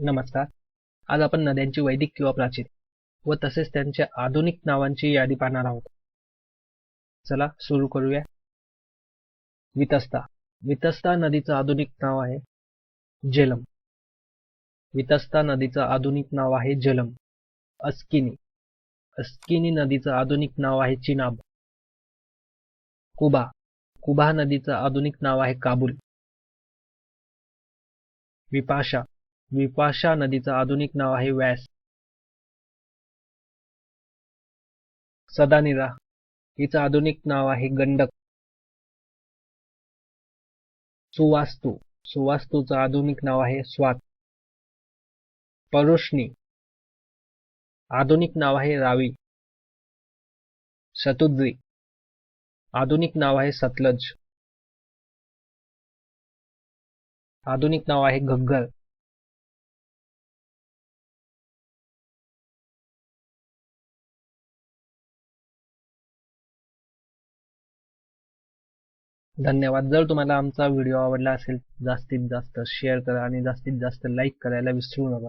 नमस्कार. आज आपण नद्यांची वैदिक किंवा प्राचीन व तसेच त्यांच्या आधुनिक नावांची यादी पाहणार आहोत. चला सुरू करूया. वितस्ता. वितस्ता नदीचं आधुनिक नाव आहे जलम. वितस्ता नदीचं आधुनिक नाव आहे जलम. अस्किनी. अस्किनी नदीचं आधुनिक नाव आहे चिनाब. कुबा. कुबा नदीचं आधुनिक नाव आहे काबूल. विपाशा. विपाशा नदीचं आधुनिक नाव आहे व्यास. सदानिरा हिचं आधुनिक नाव आहे गंडक. सुवास्तू सुवास्तूचं आधुनिक नाव आहे स्वात. परुष्णी आधुनिक नाव आहे रावी. शतुद्री आधुनिक नाव आहे सतलज. आधुनिक नाव आहे घग्गर. धन्यवाद. जर तुम्हाला आमचा व्हिडिओ आवडला असेल जास्तीत जास्त शेअर करा आणि जास्तीत जास्त लाईक करायला विसरू नका.